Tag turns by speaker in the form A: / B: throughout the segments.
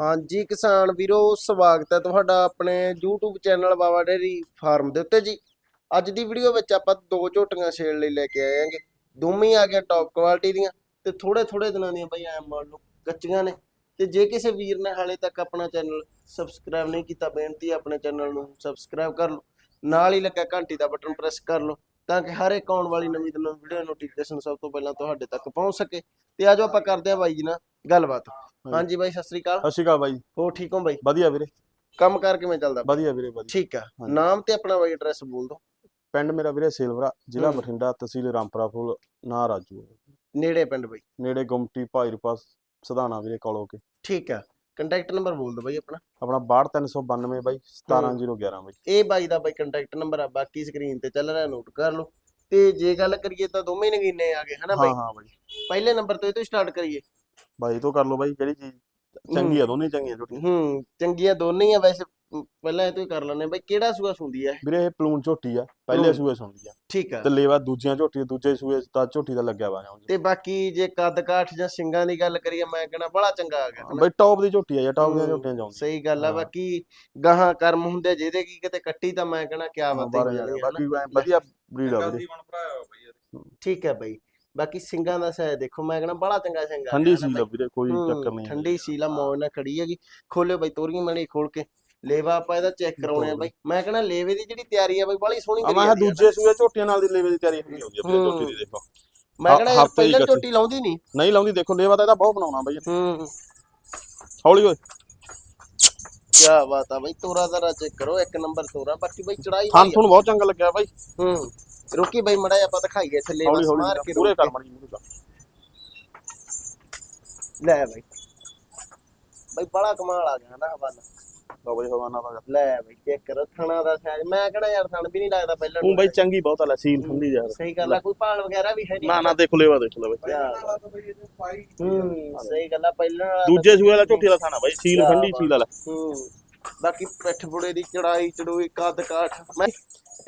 A: ਹਾਂਜੀ ਕਿਸਾਨ ਵੀਰੋ, ਸਵਾਗਤ ਹੈ ਤੁਹਾਡਾ ਆਪਣੇ YouTube channel Baba dairy farm ਦੇ ਉੱਤੇ ਜੀ। ਅੱਜ ਦੀ ਵੀਡੀਓ ਵਿੱਚ ਆਪਾਂ ਦੋ ਝੋਟੀਆਂ ਛੇੜ ਲਈ ਲੈ ਕੇ ਆਏ ਆਂਗੇ ਦੋਵੇਂ ਆ ਗਿਆ ਟੌਪ ਕੁਆਲਿਟੀ ਦੀਆਂ ਤੇ ਥੋੜੇ ਥੋੜੇ ਦਿਨਾਂ ਦੀਆਂ ਬਈ ਐ ਮੰਨ ਲਓ ਕੱਚੀਆਂ ਨੇ। ਤੇ ਜੇ ਕਿਸੇ ਵੀਰ ਨੇ ਹਾਲੇ ਤੱਕ ਆਪਣਾ ਚੈਨਲ ਸਬਸਕ੍ਰਾਈਬ ਨਹੀਂ ਕੀਤਾ, ਬੇਨਤੀ ਆਪਣੇ ਚੈਨਲ ਨੂੰ ਸਬਸਕ੍ਰਾਈਬ ਕਰ ਲਓ। ਨਾਲ ਹੀ ਲੱਗਾ ਘੰਟੀ ਦਾ ਬਟਨ ਪ੍ਰੈਸ ਕਰ ਲਓ ਤਾਂ ਕਿ ਹਰ ਇੱਕ ਆਉਣ ਵਾਲੀ ਨਵੀਂ ਤੋਂ ਨਵੀਂ ਵੀਡੀਓ ਨੋਟੀਫਿਕੇਸ਼ਨ ਸਭ ਤੋਂ ਪਹਿਲਾਂ ਤੁਹਾਡੇ ਤੱਕ ਪਹੁੰਚ ਸਕੇ। ਤੇ ਆਜੋ ਆਪਾਂ ਕਰਦੇ ਆ ਬਾਈ ਜੀ ਨਾਲ ਗੱਲਬਾਤ। ਹਾਂਜੀ। ਬਾਈ ਸਤਿ ਸ੍ਰੀ ਅਕਾਲ।
B: ਸਤਿ ਸ਼੍ਰੀ ਅਕਾਲ ਬਾਈ।
A: ਹੋ ਠੀਕ ਹੋ ਬਾਈ?
B: ਵਧੀਆ ਵੀਰੇ।
A: ਕੰਮ ਕਾਰ ਕਿਵੇਂ ਚੱਲਦਾ?
B: ਵਧੀਆ ਵੀਰੇ ਵਧੀਆ।
A: ਠੀਕ ਆ। ਨਾਮ ਤੇ ਆਪਣਾ ਬਾਈ ਐਡਰੈਸ ਬੋਲ ਦੋ
B: ਪਿੰਡ ਮੇਰਾ ਵੀਰੇ ਸੇਲਵਰਾ ਜ਼ਿਲ੍ਹਾ। ਬਠਿੰਡਾ ਤਹਿਸੀਲ ਰਾਮਪੁਰਾ ਫੁੱਲ ਨਾਂ ਰਾਜੂ
A: ਨੇੜੇ ਪਿੰਡ ਬਾਈ?
B: ਨੇੜੇ ਗੁਮਟੀ ਭਾਈਰਪਾ ਸਧਾਣਾ ਵੀਰੇ ਕੋਲੋਂ ਕੇ।
A: ਠੀਕ ਆ। ਕੰਟੈਕਟ ਨੰਬਰ ਬੋਲ ਦੋ ਬਾਈ ਆਪਣਾ।
B: ਆਪਣਾ 62392 ਬਾਈ 17011 ਬਾਈ।
A: ਇਹ ਬਾਈ ਦਾ ਬਾਈ ਕੰਟੈਕਟ ਨੰਬਰ ਆ। ਬਾਕੀ ਸਕਰੀਨ ਤੇ ਚੱਲ ਰਿਹਾ ਨੋਟ ਕਰ ਲਓ। ਤੇ ਜੇ ਗੱਲ ਕਰੀਏ ਤਾਂ ਦੋਵੇਂ ਨਗੀਨੇ ਆ ਗਏ ਹਨਾ
B: ਹਾਂ
A: ਬਾਈ?
B: ਹਾਂ ਬਾਈ।
A: ਪਹਿਲੇ ਨੰਬਰ ਤੋਂ ਇਹ ਤੋਂ ਸਟਾਰਟ ਕਰੀਏ।
B: ਬਾਈ ਤੋਂ ਕਰ ਲਓ ਬਾਈ ਜਿਹੜੀ ਚੀਜ਼। ਚੰਗੀ ਆ ਦੋਨੇ ਚੰਗੀਆਂ ਝੋਟੀਆਂ।
A: ਹੂੰ ਚੰਗੀਆਂ ਦੋਨੇ ਹੀ ਆ ਵੈਸੇ। ਪਹਿਲਾਂ ਇਹ ਤੋਂ ਹੀ ਕਰ ਲੈਣੇ ਬਾਈ ਕਿਹੜਾ ਸੂਆ ਸੁੰਦੀ ਆ?
B: ਵੀਰੇ ਇਹ ਪਲੂਨ ਝੋਟੀ ਆ। ਪਹਿਲੇ। ਸੂਏ ਸੁਣਦੀ ਆ।
A: ਠੀਕ ਆ।
B: ਤੇ ਲੇਵਾ ਦੂਜੀਆਂ ਝੋਟੀ ਦੂਜੇ ਸੂਏ ਤਾਂ ਝੋਟੀ ਦਾ ਲੱਗਿਆ ਵਾ।
A: ਤੇ ਬਾਕੀ ਜੇ ਕੱਦ ਕਾਠ ਜਾਂ ਸਿੰਗਾਂ ਦੀ ਗੱਲ ਕਰੀਏ ਮੈਂ ਕਹਿੰਦਾ ਬੜਾ ਚੰਗਾ ਆ ਗਿਆ?
B: ਬਾਈ ਟੌਪ ਦੀ ਝੋਟੀ ਆ ਜਾਂ ਟੌਪ ਦੀਆਂ ਝੋਟੀਆਂ ਜਾਉਂਦੀ
A: ਸਹੀ ਗੱਲ ਆ। ਬਾਕੀ ਗਾਹਾਂ ਕਰਮ ਹੁੰਦੇ ਜਿਹਦੇ ਕੀ ਕਿਤੇ ਕੱਟੀ ਤਾਂ ਮੈਂ ਕਹਿੰਦਾ ਕਿਆ ਬਾਤ ਹੈ
B: ਬਾਕੀ ਵਧੀਆ ਬਰੀਡ ਆ ਵੀਰੇ।
A: ਠੀਕ ਹੈ ਬਾਈ। ਬਾਕੀ ਸਿੰਗਾਂ ਦਾ ਸਾਇ ਦੇਖੋ ਮੈਂ ਕਹਿੰਦਾ ਬੜਾ ਚੰਗਾ ਸਿੰਗਾ
B: ਠੰਡੀ ਸੀਲ ਆ ਵੀਰੇ ਕੋਈ ਚੱਕਰ ਨਹੀਂ
A: ਠੰਡੀ ਸੀਲਾ ਮੌਜ ਨਾਲ ਖੜੀ ਹੈਗੀ। ਖੋਲਿਓ ਬਾਈ ਤੋਰੀਆਂ ਮਣੀ ਖੋਲ ਕੇ। ਲੇਵਾ ਆਪਾਂ ਇਹਦਾ ਚੈੱਕ ਕਰਾਉਣੇ ਆ ਬਾਈ। ਮੈਂ ਕਹਿੰਦਾ ਲੇਵੇ ਦੀ ਜਿਹੜੀ ਤਿਆਰੀ ਆ ਬਾਈ ਬੜੀ ਸੋਹਣੀ
B: ਆ
A: ਕਰੀ
B: ਮੈਂ
A: ਆ।
B: ਦੂਜੇ ਸੂਏ ਝੋਟੀਆਂ ਨਾਲ ਦੀ ਲੇਵੇ ਦੀ ਤਿਆਰੀ ਹੁੰਦੀ ਆ ਵੀਰੇ ਝੋਟੀ ਦੀ ਦੇਖੋ।
A: ਮੈਂ
B: ਦੀ
A: ਪਹਿਲਾਂ। ਝੋਟੀ ਲਾਉਂਦੀ ਨਹੀਂ।
B: ਨਹੀਂ ਲਾਉਂਦੀ ਦੇਖੋ ਲੇਵਾ ਤਾਂ ਇਹਦਾ ਬਹੁਤ ਬਣਾਉਣਾ ਬਾਈ।
A: ਹੂੰ।
B: ਹੌਲੀ ਓਏ।
A: ਕੀ ਬਾਤ ਆ ਬਾਈ ਤੋਰਾ ਜ਼ਰਾ ਚੈੱਕ ਕਰੋ ਇੱਕ ਨੰਬਰ ਤੋਰਾ ਬਾਕੀ ਬਾਈ ਚੜਾਈ
B: ਥਾਂ ਤੁਹਾਨੂੰ ਬਹੁਤ ਚੰਗਾ ਲੱਗਿਆ ਬਾਈ।
A: ਹੂੰ। ਰੋਕੀ ਬਾਈ ਮੜਾ ਆਪਾਂ ਦਿਖਾਈਏ ਥੱਲੇ
B: ਹੌਲੀ
A: ਬਸ ਮਾਰ ਕੇ
B: ਪੂਰੇ
A: ਰੋਕ
B: ਕਰ ਮੜੀ ਕਰ
A: ਕੇ। ਲੈ ਬਾਈ। ਬਾਈ ਬੜਾ ਕਮਾਲ ਆ ਗਿਆ ਨਾ ਹਵਾਲਾ
B: ਲਓ ਬਾਈ ਹਵਾਨਾ ਦਾ
A: ਲੈ ਬਾਈ ਚੈੱਕ ਕਰੋ ਥਣਾ ਦਾ ਸਾਈਜ਼ ਮੈਂ ਕਹਿੰਦਾ ਯਾਰ ਥਣ ਵੀ ਨਹੀਂ ਲੱਗਦਾ ਪਹਿਲਾਂ
B: ਤੂੰ ਬਾਈ ਚੰਗੀ ਬਹੁਤ ਆ ਲੈ ਸੀਲ ਯਾਰ
A: ਸਹੀ ਗੱਲ ਆ ਕੋਈ ਭਾਲ ਵਗੈਰਾ ਵੀ ਹੈ ਨਹੀਂ।
B: ਨਾ ਨਾ ਦੇਖ ਲੇਵਾ ਦੇਖ ਲੈ ਬਾਈ।
A: ਹੂੰ। ਸਹੀ ਗੱਲ ਆ ਪਹਿਲਾਂ ਵਾਲਾ ਤਾਂ-
B: ਦੂਜੇ ਸੂਏ ਵਾਲਾ ਝੋਟੀ ਦਾ ਥਾਣਾ ਬਾਈ ਸੀਲ ਠੰਡੀ ਸੀਲ ਵਾਲਾ।
A: ਹੂੰ। ਬਾਕੀ ਪਿੱਠ ਬੁੜੇ ਦੀ ਚੜਾਈ ਚੜੂਈ ਕੱਦ ਕਾਠ। ਮੈਂ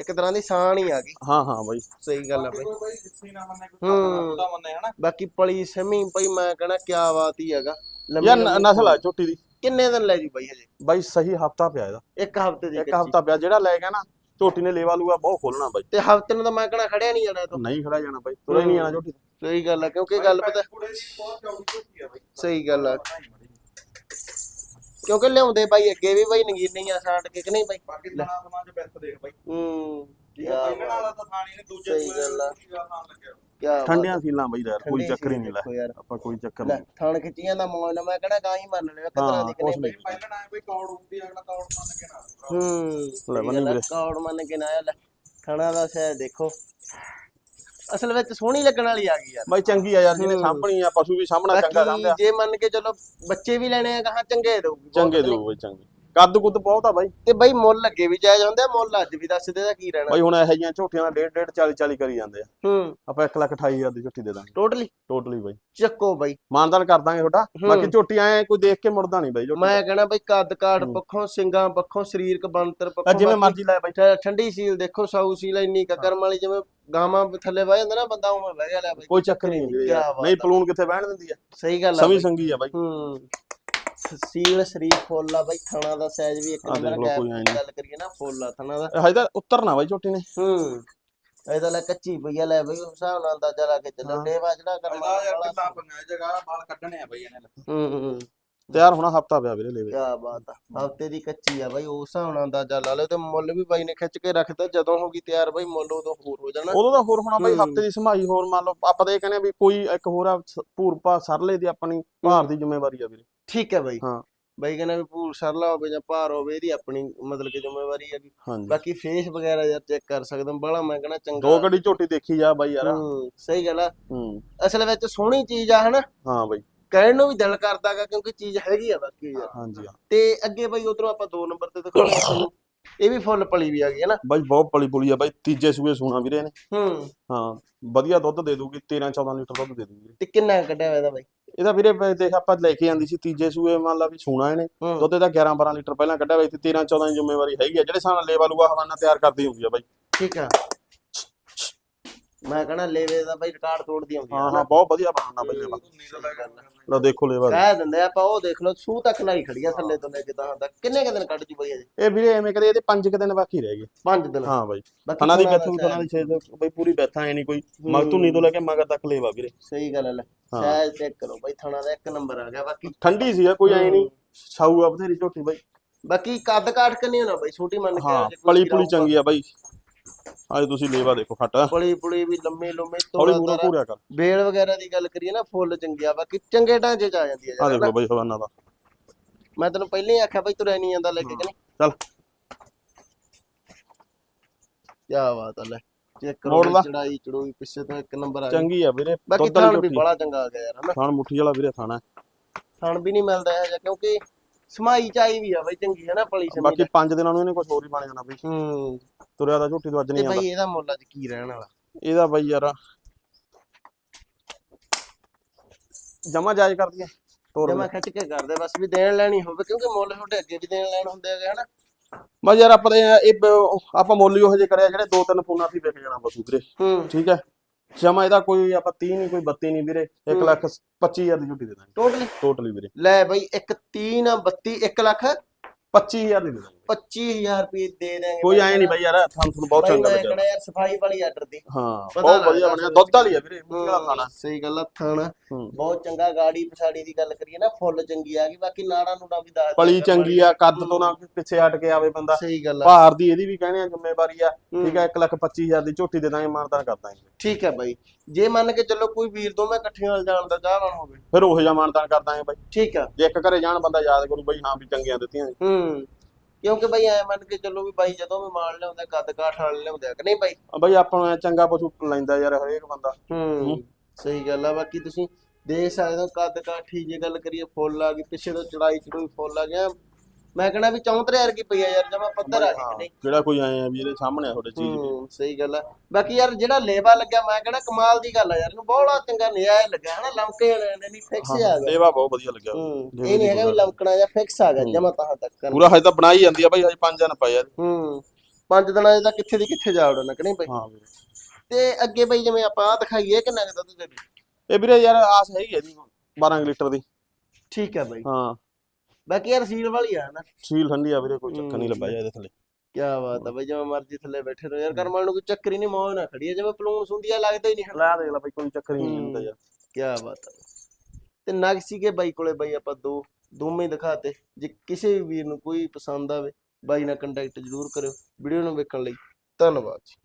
A: ਇੱਕ ਤਰ੍ਹਾਂ ਦੀ ਸਾਣ ਹੀ ਆ ਗਈ।
B: ਹਾਂ ਹਾਂ ਬਾਈ।
A: ਸਹੀ ਗੱਲ ਆ ਬਾਈ। ਹੂੰ। ਬਾਕੀ ਪਲੀ ਸਮੀ ਪਈ ਮੈਂ ਕਹਣਾ ਕਿਆ ਬਾਤ ਹੀ ਹੈਗਾ। ਲੰਮੀ
B: ਯਾਰ ਨ-
A: ਲੰਮੀ-
B: ਨਸਲ ਆ ਝੋਟੀ ਦੀ।
A: ਕਿੰਨੇ ਦਿਨ ਲੈ ਜੀ ਬਾਈ ਹਜੇ?
B: ਬਾਈ ਸਹੀ ਹਫਤਾ ਪਿਆ ਇਹਦਾ।
A: ਇੱਕ ਹਫ਼ਤੇ ਦੀ
B: ਇੱਕ
A: ਕੱਚੀ।
B: ਹਫਤਾ ਪਿਆ ਜਿਹੜਾ ਲੈ ਗਿਆ ਨਾ ਝੋਟੀ ਨੇ ਲੇਵਾ ਲੂਆ ਬਹੁਤ ਖੋਲਣਾ ਬਾਈ।
A: ਤੇ ਹਫ਼ਤੇ ਨੂੰ ਤਾਂ ਮੈਂ ਕਹਣਾ ਖੜਿਆ ਨਹੀਂ ਜਾਣਾ ਤੂੰ।
B: ਨਹੀਂ ਖੜਾ ਜਾਣਾ ਬਾਈ ਤੁਰੇ ਨਹੀਂ ਜਾਣਾ ਝੋਟੀ ਤੋਂ।
A: ਸਹੀ ਗੱਲ ਆ ਕਿਉਂਕਿ ਗੱਲ ਪਤਾ ਸਹੀ ਗੱਲ ਆ। ਕਿਉਂਕਿ ਲਿਆਉਂਦੇ ਬਾਈ ਅੱਗੇ ਵੀ ਬਾਈ ਨਗੀਨੀਆਂ ਛਾਂਟ ਕੇ ਕਿ ਨਹੀਂ ਬਾਈ? ਹੂੰ ਕਿਆ ਸਹੀ ਗੱਲ ਆ। ਕਿਆ ਬਾਤ।
B: ਠੰਡੀਆਂ ਸੀਲਾਂ ਬਾਈ ਯਾਰ ਕੋਈ ਚੱਕਰ ਹੀ ਨਹੀਂ ਲੈ।
A: ਦੇਖੋ
B: ਆਪਾਂ ਕੋਈ ਚੱਕਰ
A: ਲੈ
B: ਨਹੀਂ।
A: ਥਣ ਖਿੱਚੀਆਂ ਦਾ ਮੌਜ ਨਾ ਮੈਂ ਕਹਣਾ ਗਾਂ ਹੀ ਮੰਨ ਲਿਆ ਕਿਤਨਾ
B: ਹਾਂ,
A: ਦੀ ਕਿ
B: ਕੁਛ
A: ਨਹੀਂ।
B: ਨਹੀਂ।
A: ਹੂੰ
B: ਲੈ ਬੰਨੀ ਵੀਰੇ।
A: ਕੌੜ ਮੰਨ ਕੇ ਨਾ ਆਇਆ ਲੈ। ਥਣਾ ਦਾ ਸ਼ਾਇਦ ਦੇਖੋ। ਅਸਲ ਵਿੱਚ ਸੋਹਣੀ ਲੱਗਣ ਵਾਲੀ ਆ ਗਈ ਯਾਰ।
B: ਬਾਈ ਚੰਗੀ ਆ ਯਾਰ ਜਿਹਨੇ। ਸਾਂਭਣੀ ਆ ਪਸ਼ੂ ਵੀ ਸਾਹਮਣਾ ਚੰਗਾ ਰਹਿੰਦਾ
A: ਜੇ ਮੰਨ ਕੇ ਚਲੋ ਬੱਚੇ ਵੀ ਲੈਣੇ ਆ ਕਹਾ ਚੰਗੇ ਦਊਗੀ
B: ਚੰਗੇ। ਦਿਓ ਬਾਈ ਚੰਗੇ। ਕੱਦ ਕੁੱਦ ਬਹੁਤ ਆ ਬਾਈ।
A: ਤੇ ਬਾਈ ਮੁੱਲ ਲੱਗੇ ਵੀ ਜਾਇਜ਼ ਹੁੰਦੇ ਆ ਮੁੱਲ ਅੱਜ ਵੀ ਦੱਸ ਦੇ ਦਾ ਕੀ ਰਹਿਣਾ।
B: ਬਾਈ ਹੁਣ ਇਹੋ ਜਿਹੀਆਂ ਝੋਟੀਆਂ ਦਾ 1.5 1.5 40 40 ਕਰੀ ਜਾਂਦੇ ਆ।
A: ਹੂੰ।
B: ਆਪਾਂ 1 ਲੱਖ 28 ਹਜ਼ਾਰ ਦੀ ਝੋਟੀ ਦੇ ਦਾਂਗੇ।
A: ਟੋਟਲੀ
B: ਟੋਟਲੀ ਬਾਈ।
A: ਚੱਕੋ ਬਾਈ।
B: ਮਾਨਦਾਨ ਕਰ ਦਾਂਗੇ ਤੁਹਾਡਾ। ਬਾਕੀ ਝੋਟੀ ਐ ਕੋਈ ਦੇਖ ਕੇ ਮੁੜਦਾ ਨਹੀਂ ਬਾਈ ਝੋਟੀ
A: ਮੈਂ ਕਹਣਾ ਬਾਈ ਕੱਦ ਕਾਠ। ਪੱਖੋਂ ਸਿੰਗਾਂ ਪੱਖੋਂ ਸਰੀਰਕ ਬਣਤਰ ਪੱਖੋਂ
B: ਜਿਵੇਂ ਮਰਜ਼ੀ ਲੈ ਬਾਈ।
A: ਠੰਡੀ ਸੀਲ ਦੇਖੋ ਸਾਊ ਸੀਲ ਇੰਨੀ ਕਕਰਮ ਵਾਲੀ ਜਿਵੇਂ ਗਾਵਾਂ ਥੱਲੇ ਬਹਿ ਜਾਂਦਾ ਨਾ ਬੰਦਾ ਉਵੇਂ ਬਹਿ ਗਿਆ ਲੈ ਬਾਈ
B: ਕੋਈ ਚੱਕਰ ਨਹੀਂ ਵੀਰੇ
A: ਕਿਆ
B: ਯਾਰ।
A: ਬਾਤ
B: ਨਹੀਂ
A: ਆ।
B: ਪਲੂਨ ਕਿੱਥੇ ਬਹਿਣ ਦਿੰਦੀ ਆ
A: ਸਹੀ ਗੱਲ ਆ
B: ਸਮੀ
A: ਬਾਈ।
B: ਸੰਗੀ ਆ ਬਾਈ
A: ਹੂੰ ਸੀਲ ਸਰੀਰ ਫੁੱਲ ਆ ਬਾਈ ਥਣਾ ਦਾ ਸਾਈਜ਼ ਵੀ ਇੱਕ
B: ਆਹ
A: ਨੰਬਰ
B: ਦੇਖ ਲਓ,
A: ਗੈਪ
B: ਕੋਈ ਐਂ
A: ਦੀ
B: ਨੀ।
A: ਗੱਲ ਕਰੀਏ ਨਾ ਫੁੱਲ ਆ ਥਣਾ ਦਾ
B: ਹਜੇ ਤਾਂ ਉਤਰਨਾ ਬਾਈ ਝੋਟੀ ਨੇ
A: ਹੂੰ ਇਹਦਾ ਲੈ ਕੱਚੀ ਪਈ ਆ ਲੈ ਬਈ ਉਸ ਹਿਸਾਬ ਨਾਲ ਅੰਦਾਜ਼ਾ ਲਾ ਕੇ ਚੱਲੋ
B: ਹਾਂ।
A: ਲੇਵਾ ਜਿਹੜਾ ਕਰਨਾ ਵਾਲਾ ਹੂੰ ਹੂੰ
B: ਤਿਆਰ ਹੋਣਾ ਹਫਤਾ ਪਿਆ ਵੀਰੇ ਲੈਵੇ।
A: ਕਿਆ ਬਾਤ ਆ ਹਫ਼ਤੇ ਦੀ ਕੱਚੀ ਆ ਬਾਈ ਉਸ ਹਿਸਾਬ ਨਾਲ ਅੰਦਾਜ਼ਾ ਲਾ ਲਓ ਤੇ ਮੁੱਲ ਵੀ ਬਾਈ ਨੇ ਖਿੱਚ ਕੇ ਰੱਖਤਾ ਜਦੋਂ ਹੋਗੀ ਤਿਆਰ ਬਾਈ ਮੁੱਲ ਉਦੋਂ ਹੋਰ ਹੋ ਜਾਣਾ।
B: ਉਦੋਂ ਤਾਂ ਹੋਰ ਹੋਣਾ ਬਾਈ
A: ਹੂੰ।
B: ਹਫ਼ਤੇ ਦੀ ਸਮਾਈ ਹੋਰ ਮੰਨ ਲਓ ਆਪਾਂ ਤਾਂ ਇਹ ਕਹਿੰਦੇ ਆ ਵੀ ਕੋਈ ਇੱਕ ਹੋਰ ਆ ਭੂਰਪਾ ਸਰਲੇ ਦੀ ਆਪਣੀ ਭਾਰ ਦੀ ਜ਼ਿੰਮੇਵਾਰੀ ਆ ਵੀਰੇ।
A: ਠੀਕ ਹੈ ਬਾਈ।
B: ਹਾਂ।
A: ਬਾਈ ਕਹਿੰਦਾ ਵੀ ਪੂਰ ਸਰਲਾ ਹੋਵੇ ਜਾਂ ਭਾਰ ਹੋਵੇ ਇਹਦੀ ਆਪਣੀ ਮਤਲਬ ਕਿ ਜ਼ਿੰਮੇਵਾਰੀ ਹੈਗੀ
B: ਹਾਂਜੀ।
A: ਬਾਕੀ ਫੇਸ ਵਗੈਰਾ ਯਾਰ ਚੈੱਕ ਕਰ ਸਕਦਾ ਬੜਾ ਮੈਂ ਕਹਿੰਦਾ ਚੰਗਾ।
B: ਦੋ ਗੱਡੀ ਝੋਟੀ ਦੇਖੀ ਜਾ ਬਾਈ ਯਾਰ।
A: ਹੂੰ ਸਹੀ ਗੱਲ ਆ।
B: ਹੂੰ।
A: ਅਸਲ ਵਿੱਚ ਸੋਹਣੀ ਚੀਜ਼ ਆ ਹਨਾ?
B: ਹਾਂ ਬਾਈ।
A: ਕਹਿਣ ਨੂੰ ਵੀ ਦਿਲ ਕਰਦਾਗਾ ਕਿਉਂਕਿ ਚੀਜ਼ ਹੈਗੀ ਆ ਬਾਕੀ ਯਾਰ।
B: ਹਾਂਜੀ ਹਾਂ।
A: ਤੇ ਅੱਗੇ ਬਾਈ ਉਧਰੋਂ ਆਪਾਂ ਦੋ ਨੰਬਰ ਤੇ ਦਿਖਾਉਂਦੇ ਤੁਹਾਨੂੰ। ਇਹ ਵੀ ਫੁੱਲ ਪਲੀ ਵੀ ਆ ਗਈ ਹੈ ਨਾ?
B: ਬਾਈ ਬਹੁਤ ਪਲੀ ਪੁਲੀ ਆ ਬਾਈ ਤੀਜੇ ਸੂਏ ਸੂਣਾ ਵੀਰੇ ਨੇ
A: ਹੂੰ।
B: ਹਾਂ ਵਧੀਆ ਦੁੱਧ ਦੇ ਦੂਗੀ 13 14 ਲੀਟਰ ਦੁੱਧ ਦੇ ਦੂਗੀ।
A: ਤੇ ਕਿੰਨਾ ਕੱਢਿਆ ਹੋਇਆ ਇਹਦਾ ਬਾਈ?
B: ਇਹਦਾ ਵੀਰੇ ਬ- ਦੇਖ ਆਪਾਂ ਲੈ ਕੇ ਆਂਦੀ ਸੀ ਤੀਜੇ ਸੂਏ ਮੰਨ ਲਾ ਵੀ ਸੂਣਾ ਇਹਨੇ।
A: ਹੂੰ।
B: ਦੁੱਧ ਇਹਦਾ 11 12 ਲੀਟਰ ਪਹਿਲਾਂ ਕੱਢਿਆ ਬਾਈ ਤੇ 13 14 ਦੀ ਜ਼ਿੰਮੇਵਾਰੀ ਹੈਗੀ ਆ। ਜਿਹੜੇ ਸਾਨ ਲੇਵਾ ਲੂਆ ਹਵਾਨਾ ਤਿਆਰ ਕਰਦੀ ਹੁੰਦੀ ਆ ਬਾਈ।
A: ਠੀਕ ਆ। ਮੈਂ ਕਹਣਾ ਲੇਵੇ ਦਾ ਬਾਈ ਰਿਕਾਰਡ ਤੋੜਦੀ ਆਉਂਦੀ
B: ਹਾਂ ਹਾਂ ਬਹੁਤ ਵਧੀਆ ਬਣਾਉਣਾ ਬਈ ਲੇਵਾ। ਲਓ ਦੇਖੋ ਲੇਵਾ
A: ਕਹਿ ਦਿੰਦੇ ਆ, ਆਪਾਂ ਉਹ ਦੇਖ ਲਓ ਸੂ ਤੱਕ ਲਾਈ ਖੜੀ ਆ ਥੱਲੇ ਤੋਂ ਲੈ ਕੇ ਤਾਂ ਤੱਕ। ਕਿੰਨੇ ਕੁ ਦਿਨ ਕੱਢ ਜੂ ਬਈ ਅਜੇ?
B: ਇਹ ਵੀਰੇ ਐਵੇਂ ਕਦੇ ਇਹਦੇ 5 ਕਿ ਦਿਨ ਬਾਕੀ ਰਹਿ ਗਏ।
A: 5 ਦਿਨ।
B: ਹਾਂ ਬਾਈ। ਥਣਾ ਦੀ
A: ਦਾ
B: ਥਣਾ ਦੀ ਛੇ ਤੋਂ ਬਈ ਪੂਰੀ ਬੈਠਾ ਐ ਨਹੀਂ ਕੋਈ। ਮਗ ਧੁੰਨੀ ਤੋਂ ਲੈ ਕੇ ਮਗਰ ਤੱਕ ਲੇਵਾ ਵੀਰੇ।
A: ਸਹੀ ਗੱਲ ਹੈ। ਸਾਇਜ਼ ਚੈੱਕ ਕਰੋ ਬਾਈ ਥਣਾ ਦਾ ਇੱਕ ਨੰਬਰ ਆ ਗਿਆ ਬਾਕੀ।
B: ਠੰਡੀ ਸੀ ਕੋਈ ਐ ਨਹੀਂ। ਛਾਊ ਆ ਬਥੇਰੀ ਝੋਟੀ ਬਾਈ।
A: ਬਾਕੀ ਕੱਦ ਕਾਠ ਕੰਨੀ ਹੋਣਾ ਬਾਈ? ਛੋਟੀ ਮੰਨ ਕੇ
B: ਹਾਂ
A: ਜੇ
B: ਪੁਲੀ ਚੰਗੀ ਆ ਬਾਈ। ਅੱਜ ਤੁਸੀਂ ਲੇਵਾ ਦੇਖੋ ਫਟ
A: ਪਲੀ ਪੁਲੀ ਵੀ ਲੰਮੇ ਲੰਮੇ
B: ਪੂਰਾ
A: ਤਾਰਾ।
B: ਪੂਰਿਆ ਕਰ।
A: ਬੇਲ ਵਗੈਰਾ ਦੀ ਗੱਲ ਕਰੀਏ ਨਾ ਫੁੱਲ ਚੰਗੀ ਆ ਬਾਕੀ ਚੰਗੇ ਢਾਂਚੇ ਚ ਆ ਜਾਂਦੀ ਹੈ
B: ਆ ਦੇਖੋ ਬਾਈ ਹਵਾਨਾ ਦਾ।
A: ਮੈਂ ਤੈਨੂੰ ਪਹਿਲਾਂ ਹੀ ਆਖਿਆ ਬਾਈ ਤੁਰਿਆ ਨਹੀਂ ਜਾਂਦਾ ਲੈ ਕੇ ਕਿ ਨਹੀਂ।
B: ਚੱਲ।
A: ਕੀ ਬਾਤ ਹੈ ਲੈ ਚੈੱਕ ਕਰੋ। ਚੜਾਈ ਚੜੋਈ ਪਿੱਛੇ ਤੋਂ ਇੱਕ ਨੰਬਰ ਆ
B: ਚੰਗੀ ਆ ਵੀਰੇ
A: ਬਾਕੀ ਥਾਣ ਵੀ ਬੜਾ ਚੰਗਾ ਆ ਗਿਆ ਯਾਰ ਹਨਾ?
B: ਖਾਣ ਮੁੱਠੀ ਵਾਲਾ ਵੀਰੇ ਖਾਣਾ
A: ਥਣ ਵੀ ਨਹੀਂ ਮਿਲਦਾ ਹੈ ਕਿਉਂਕਿ ਸਮਾਈ ਚਾਈ ਵੀ ਆ ਬਾਈ ਚੰਗੀ ਹੈ ਨਾ ਪਲੀ ਸਮੀ
B: ਬਾਕੀ 5 ਦਿਨਾਂ ਨੂੰ ਇਹਨੇ ਕੁਝ ਹੋਰ ਹੀ ਬਣ ਜਾਣਾ ਬਈ।
A: ਹੂੰ
B: ਤੁਰਿਆ ਦਾ ਝੋਟੀ ਤੋਂ ਅੱਜ
A: ਤੇ
B: ਨਹੀਂ ਆਉਂਦਾ।
A: ਬਾਈ ਇਹਦਾ ਮੁੱਲ ਅੱਜ ਕੀ ਰਹਿਣ ਵਾਲਾ?
B: ਇਹਦਾ ਬਾਈ ਯਾਰ ਜਮਾ ਜਾਇਜ਼ ਕਰ ਦਈਏ ਤੋਰ
A: ਜੇ ਮੈਂ ਖਿੱਚ ਕੇ ਕਰਦੇ ਬਸ ਵੀ ਦੇਣ ਲੈਣੀ ਹੋਵੇ ਕਿਉਂਕਿ ਮੁੱਲ ਤੁਹਾਡੇ ਅੱਗੇ ਵੀ ਦੇਣ ਲੈਣ ਹੁੰਦੇ ਹੈਗੇ ਹਨਾ?
B: ਬਸ ਯਾਰ ਆਪਾਂ ਦੇ ਇਹ ਬ- ਆਪਾਂ ਮੁੱਲ ਹੀ ਉਹ ਜਿਹੇ ਕਰਿਆ ਜਿਹੜੇ ਦੋ ਤਿੰਨ ਫੋਨਾਂ ਤੇ ਵਿਕ ਜਾਣਾ ਬਸੂ ਵੀਰੇ
A: ਹੂੰ।
B: ਠੀਕ ਹੈ? ਜਮਾ ਇਹਦਾ ਕੋਈ ਆਪਾਂ 30 ਨਹੀਂ ਕੋਈ 32 ਨਹੀਂ ਵੀਰੇ। 1 ਲੱਖ 25000 ਦੀ ਝੋਟੀ ਦੇ ਦਾਂਗੇ।
A: ਟੋਟਲੀ
B: ਟੋਟਲੀ ਵੀਰੇ।
A: ਲੈ ਬਾਈ ਇੱਕ 30 ਨਾ 32 1 ਲੱਖ?
B: 25000 ਦੀ ਦੇ ਦਾਂਗੇ।
A: 25000 ਰੁਪਏ ਦੇ ਦੇਣਗੇ
B: ਕੋਈ ਐ ਨਹੀਂ ਬਾਈ ਯਾਰ ਤੁਹਾਨੂੰ ਤੁਹਾਨੂੰ ਬਹੁਤ ਚੰਗਾ ਲੱਗਿਆ।
A: ਯਾਰ ਸਫ਼ਾਈ ਵਾਲੀ ਆਰਡਰ ਦੀ।
B: ਹਾਂ ਬਹੁਤ ਵਧੀਆ ਬਣਿਆ। ਦੁੱਧ ਵਾਲੀ ਆ ਵੀਰੇ ਵਾਲਾ ਖਾਣਾ।
A: ਸਹੀ ਗੱਲ ਆ ਥਾਣਾ। ਬਹੁਤ ਚੰਗਾ ਗਾੜੀ ਪਛਾੜੀ ਦੀ ਗੱਲ ਕਰੀਏ ਨਾ ਫੁੱਲ ਚੰਗੀ ਆ ਗਈ ਬਾਕੀ ਨਾੜਾ ਨੂੜਾ ਵੀ ਦੱਸ
B: ਪਲੀ ਚੰਗੀ ਆ ਕੱਦ ਤੋਂ ਨਾ ਪਿੱਛੇ ਹਟ ਕੇ ਆਵੇ ਬੰਦਾ।
A: ਸਹੀ ਗੱਲ ਆ।
B: ਭਾਰ ਦੀ ਇਹਦੀ ਵੀ ਕਹਿੰਦੇ ਆ ਜ਼ਿੰਮੇਵਾਰੀ ਆ। ਠੀਕ ਆ 1 ਲੱਖ 25000 ਦੀ ਝੋਟੀ ਦੇ ਦਾਂਗੇ ਮਾਨਦਾਨ ਕਰ ਦਾਂਗੇ।
A: ਠੀਕ ਹੈ ਬਾਈ। ਜੇ ਮੰਨ ਕੇ ਚੱਲੋ ਕੋਈ ਵੀਰ ਦੋਵੇਂ ਇਕੱਠੀਆਂ ਨਾਲ ਜਾਣ ਦਾ ਚਾਹਵਾਨ ਹੋਵੇ।
B: ਫਿਰ ਉਹ ਜਿਹਾ ਮਾਨਦਾਨ ਕਰ ਦਾਂਗੇ ਬਾਈ।
A: ਠੀਕ ਆ।
B: ਜੇ ਇੱਕ ਘਰੇ ਜਾਣ ਬੰਦਾ ਯਾਦ ਕਰੂ ਬਾਈ ਹਾਂ ਵੀ ਚੰਗੀਆਂ ਦਿੱਤੀਆਂ।
A: ਹੂੰ। ਕਿਉਂਕਿ ਬਾਈ ਐ ਮੰਨ ਕੇ ਚੱਲੋ ਵੀ ਬਾਈ ਜਦੋਂ ਵੀ ਮਾਲ ਲਿਆਉਂਦਾ ਕੱਦ ਕਾਠ ਵਾਲੇ ਲਿਆਉਂਦੇ ਆ ਕਿ ਨਹੀਂ ਬਾਈ?
B: ਆ ਬਾਈ ਆਪਾਂ ਨੂੰ ਐਂ ਚੰਗਾ ਪਸ਼ੂ ਲੈਂਦਾ ਯਾਰ ਹਰੇਕ ਬੰਦਾ।
A: ਹੂੰ ਸਹੀ ਗੱਲ ਆ। ਬਾਕੀ ਤੁਸੀਂ ਦੇਖ ਸਕਦੇ ਹੋ ਕੱਦ ਕਾਠੀ ਜੇ ਗੱਲ ਕਰੀਏ ਫੁੱਲ ਆ ਗਈ ਪਿੱਛੇ ਤੋਂ ਚੜਾਈ ਚੜੂਈ ਫੁੱਲ ਆ ਗਿਆ ਮੈਂ ਕਹਣਾ ਵੀ ਚੌਂਤਰੇ ਵਰਗੀ ਪਈ ਆ ਯਾਰ ਜਮਾ ਪੱਧਰ ਆ। ਕਿ ਨਹੀਂ
B: ਕੋਈ ਆਏ ਆ ਵੀ ਇਹਦੇ ਸਾਹਮਣੇ ਆ ਤੁਹਾਡੇ ਚੀਜ਼।
A: ਹੂੰ ਸਹੀ ਗੱਲ ਆ। ਬਾਕੀ ਯਾਰ ਜਿਹੜਾ ਲੇਵਾ ਲੱਗਿਆ ਮੈਂ ਕਹਿੰਦਾ ਕਮਾਲ ਦੀ ਗੱਲ ਆ ਯਾਰ ਇਹਨੂੰ ਬੜਾ ਚੰਗਾ ਨਿਆਇ ਲੱਗਿਆ ਹਨਾ ਲੰਕੇ ਨਹੀਂ ਫਿਕਸ ਆ ਗਿਆ।
B: ਸੇਵਾ ਬਹੁਤ ਵਧੀਆ ਲੱਗਿਆ।
A: ਹੂੰ ਇਹ ਨਹੀਂ ਹੈਗਾ ਵੀ ਲੰਕਣਾ ਜਾਂ ਫਿਕਸ ਆ ਗਿਆ ਜਮਾ ਤਾਂ ਤੱਕ
B: ਪੂਰਾ ਹਜੇ ਤਾਂ ਬਣਾਈ ਜਾਂਦੀ ਆ ਬਾਈ ਹਜੇ ਪੰਜ ਜਨ ਪਏ ਆ।
A: ਹੂੰ ਪੰਜ ਦਿਨਾਂ ਦਾ ਕਿੱਥੇ ਦੀ ਕਿੱਥੇ ਜਾ ਉੜਨਾ ਕਿ ਨਹੀਂ ਬਈ?
B: ਹਾਂ ਵੀਰੇ।
A: ਤੇ ਅੱਗੇ ਬਈ ਜਿਵੇਂ ਆਪਾਂ ਆਹ ਦਿਖਾਈਏ ਕਿੰਨਾ ਕੁ ਦੁੱਧ ਦੇ ਦੂ?
B: ਇਹ ਵੀਰੇ ਯਾਰ ਆਸ ਹੈਗੀ ਆ ਜੀ 12 ਕੁ ਲੀਟਰ ਦੀ।
A: ਠੀਕ ਹੈ ਬਈ।
B: ਹਾਂ।
A: ਬਾਕੀ ਯਾਰ ਸੀਲ ਵਾਲੀ ਆ ਨਾ।
B: ਸੀਲ ਠੰਡੀ ਆ ਵੀਰੇ ਕੋਈ ਚੱਕਰ ਨਹੀਂ ਲੱਭਿਆ ਇਹਦੇ ਥੱਲੇ।
A: ਕੀ ਬਾਤ ਆ ਬਈ ਜਿਵੇਂ ਮਰਜ਼ੀ ਥੱਲੇ ਬੈਠੇ ਰਹੋ। ਯਾਰ ਕਰਮਾਂ ਨੂੰ ਕੋਈ ਚੱਕਰ ਹੀ ਨਹੀਂ ਮੌਜ ਨਾ ਖੜੀ ਆ ਜਿਵੇਂ ਪਲੂਣ ਸੁੰਦੀ ਆ ਲੱਗਦਾ ਹੀ ਨਹੀਂ
B: ਲੈ ਦੇਖ ਲੈ ਬਾਈ ਕੋਈ ਚੱਕਰ ਹੀ ਨਹੀਂ ਹੁੰਦਾ ਯਾਰ।
A: ਕੀ ਬਾਤ ਆ। ਤੇ ਨਗ ਸੀਗੇ ਬਾਈ ਕੋਲੇ ਬਾਈ ਆਪਾਂ ਦੋ ਦੋਵੇਂ ਦਿਖਾਤੇ। ਜੇ ਕਿਸੇ ਵੀ ਵੀਰ ਨੂੰ ਕੋਈ ਪਸੰਦ ਆਵੇ ਬਾਈ ਨਾਲ ਕੰਟੈਕਟ ਜ਼ਰੂਰ ਕਰਿਓ। ਵੀਡੀਓ ਨੂੰ ਵੇਖਣ ਲਈ ਧੰਨਵਾਦ ਜੀ।